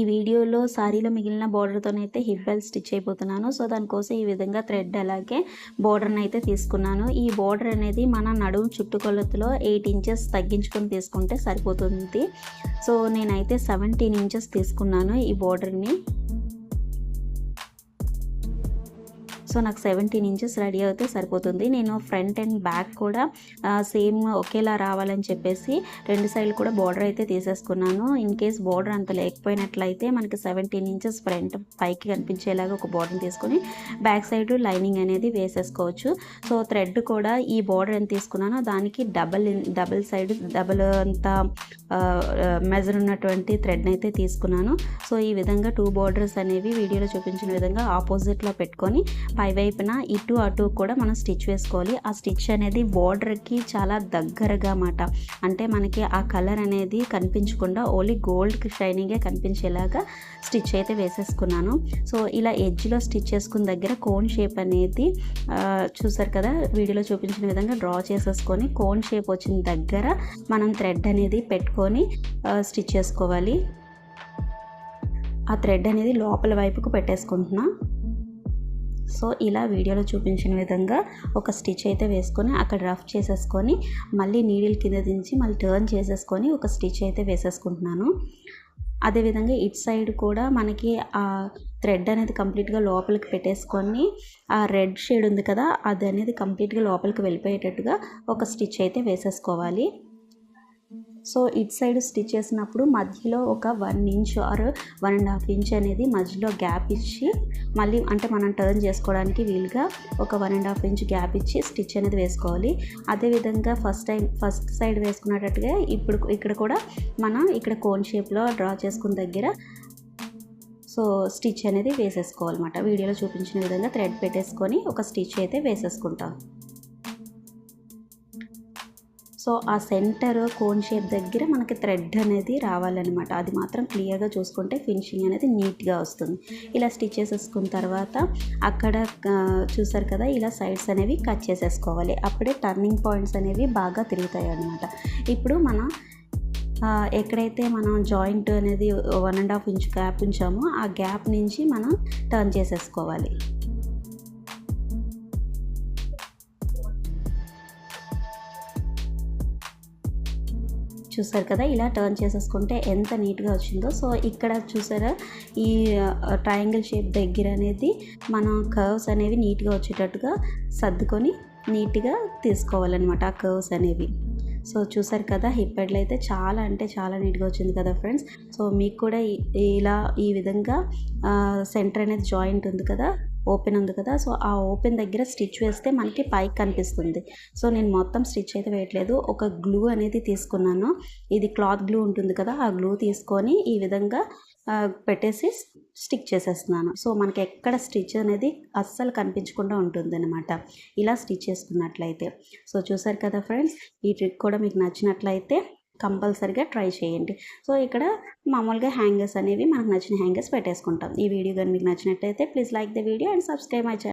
ఈ వీడియోలో సారీలో మిగిలిన బార్డర్తోనైతే హిప్ బెల్ట్ స్టిచ్ అయిపోతున్నాను. సో దానికోసం ఈ విధంగా థ్రెడ్ అలాగే బార్డర్ని అయితే తీసుకున్నాను. ఈ బార్డర్ అనేది మన నడుము చుట్టుకొలతలో ఎయిట్ ఇంచెస్ తగ్గించుకొని తీసుకుంటే సరిపోతుంది. సో నేనైతే సెవెంటీన్ ఇంచెస్ తీసుకున్నాను ఈ బార్డర్ని. సో నాకు సెవెంటీన్ ఇంచెస్ రెడీ అయితే సరిపోతుంది. నేను ఫ్రంట్ అండ్ బ్యాక్ కూడా సేమ్ ఒకేలా రావాలని చెప్పేసి రెండు సైడ్లు కూడా బార్డర్ అయితే తీసేసుకున్నాను. ఇన్ కేస్ బార్డర్ అంత లేకపోయినట్లయితే మనకి సెవెంటీన్ ఇంచెస్ ఫ్రంట్ పైకి కనిపించేలాగా ఒక బార్డర్ తీసుకొని బ్యాక్ సైడ్ లైనింగ్ అనేది వేసేసుకోవచ్చు. సో థ్రెడ్ కూడా ఈ బార్డర్ ఎంత తీసుకున్నానో దానికి డబల్ డబల్ సైడ్ డబల్ అంత మెజర్ ఉన్నటువంటి థ్రెడ్ని అయితే తీసుకున్నాను. సో ఈ విధంగా టూ బార్డర్స్ అనేవి వీడియోలో చూపించిన విధంగా ఆపోజిట్లో పెట్టుకొని పై వైపున ఇటు అటు కూడా మనం స్టిచ్ వేసుకోవాలి. ఆ స్టిచ్ అనేది బార్డర్కి చాలా దగ్గరగా అన్నమాట అంటే మనకి ఆ కలర్ అనేది కనిపించకుండా ఓన్లీ గోల్డ్ షైనింగే కనిపించేలాగా స్టిచ్ అయితే వేసేసుకున్నాను. సో ఇలా ఎడ్జ్లో స్టిచ్ చేసుకున్న దగ్గర కోన్ షేప్ అనేది చూసారు కదా? వీడియోలో చూపించిన విధంగా డ్రా చేసేసుకొని కోన్ షేప్ వచ్చిన దగ్గర మనం థ్రెడ్ అనేది పెట్టుకొని స్టిచ్ చేసుకోవాలి. ఆ థ్రెడ్ అనేది లోపల వైపుకు పెట్టేసుకుంటున్నాను సో ఇలా వీడియోలో చూపించిన విధంగా ఒక స్టిచ్ అయితే వేసుకొని అక్కడ రఫ్ చేసేసుకొని మళ్ళీ నీడిల్ కింద దించి మళ్ళీ టర్న్ చేసేసుకొని ఒక స్టిచ్ అయితే వేసేసుకుంటున్నాను. అదేవిధంగా ఇట్ సైడ్ కూడా మనకి ఆ థ్రెడ్ అనేది కంప్లీట్గా లోపలికి పెట్టేసుకొని ఆ రెడ్ షేడ్ ఉంది కదా అది అనేది కంప్లీట్గా లోపలికి వెళ్ళిపోయేటట్టుగా ఒక స్టిచ్ అయితే వేసేసుకోవాలి. సో ఇట్ సైడ్ స్టిచ్ చేసినప్పుడు మధ్యలో ఒక one inch or one and half inch అనేది మధ్యలో గ్యాప్ ఇచ్చి మళ్ళీ అంటే మనం టర్న్ చేసుకోవడానికి వీలుగా ఒక one and half inch gap ఇచ్చి స్టిచ్ అనేది వేసుకోవాలి. అదేవిధంగా ఫస్ట్ టైం ఫస్ట్ సైడ్ వేసుకున్నట్టుగా ఇప్పుడు ఇక్కడ కూడా మనం ఇక్కడ కోన్ షేప్లో డ్రా చేసుకున్న దగ్గర సో స్టిచ్ అనేది వేసేసుకోవాలన్నమాట. వీడియోలో చూపించిన విధంగా థ్రెడ్ పెట్టేసుకొని ఒక స్టిచ్ అయితే వేసేసుకుంటాం. సో ఆ సెంటర్ కోన్ షేప్ దగ్గర మనకి థ్రెడ్ అనేది రావాలన్నమాట. అది మాత్రం క్లియర్గా చూసుకుంటే ఫినిషింగ్ అనేది నీట్గా వస్తుంది. ఇలా స్టిచ్ చేసేసుకున్న తర్వాత అక్కడ చూసారు కదా ఇలా సైడ్స్ అనేవి కట్ చేసేసుకోవాలి. అప్పుడే టర్నింగ్ పాయింట్స్ అనేవి బాగా తిరుగుతాయి అన్నమాట ఇప్పుడు మన ఎక్కడైతే మనం జాయింట్ అనేది one and half inch gap ఉంచామో ఆ గ్యాప్ నుంచి మనం టర్న్ చేసేసుకోవాలి. చూసారు కదా ఇలా టర్న్ చేసేసుకుంటే ఎంత నీట్గా వచ్చిందో. సో ఇక్కడ చూసారా ఈ ట్రయాంగిల్ షేప్ దగ్గర అనేది మన కర్వ్స్ అనేవి నీట్గా వచ్చేటట్టుగా సర్దుకొని నీట్గా తీసుకోవాలన్నమాట ఆ కర్వ్స్ అనేవి. సో చూసారు కదా హిప్ హెడ్లు అయితే చాలా అంటే చాలా నీట్గా వచ్చింది కదా ఫ్రెండ్స్ సో మీకు కూడా ఇలా ఈ విధంగా సెంటర్ అనేది జాయింట్ ఉంది కదా ఓపెన్ ఉంది కదా సో ఆ ఓపెన్ దగ్గర స్టిచ్ వేస్తే మనకి పైకి కనిపిస్తుంది. సో నేను మొత్తం స్టిచ్ అయితే వేయట్లేదు. ఒక గ్లూ అనేది తీసుకున్నాను. ఇది క్లాత్ గ్లూ ఉంటుంది కదా ఆ గ్లూ తీసుకొని ఈ విధంగా పెట్టేసి స్టిక్ చేసేస్తున్నాను. సో మనకి ఎక్కడ స్టిచ్ అనేది అస్సలు కనిపించకుండా ఉంటుంది అనమాట ఇలా స్టిచ్ చేసుకున్నట్లయితే. సో చూసారు కదా ఫ్రెండ్స్ ఈ ట్రిక్ కూడా మీకు నచ్చినట్లయితే కంపల్సరిగా ట్రై చేయండి. సో ఇక్కడ మామూలుగా హ్యాంగర్స్ అనేవి మనకు నచ్చిన హ్యాంగర్స్ పెట్టేసుకుంటాం. ఈ వీడియో కానీ మీకు నచ్చినట్టయితే please like the video and subscribe my channel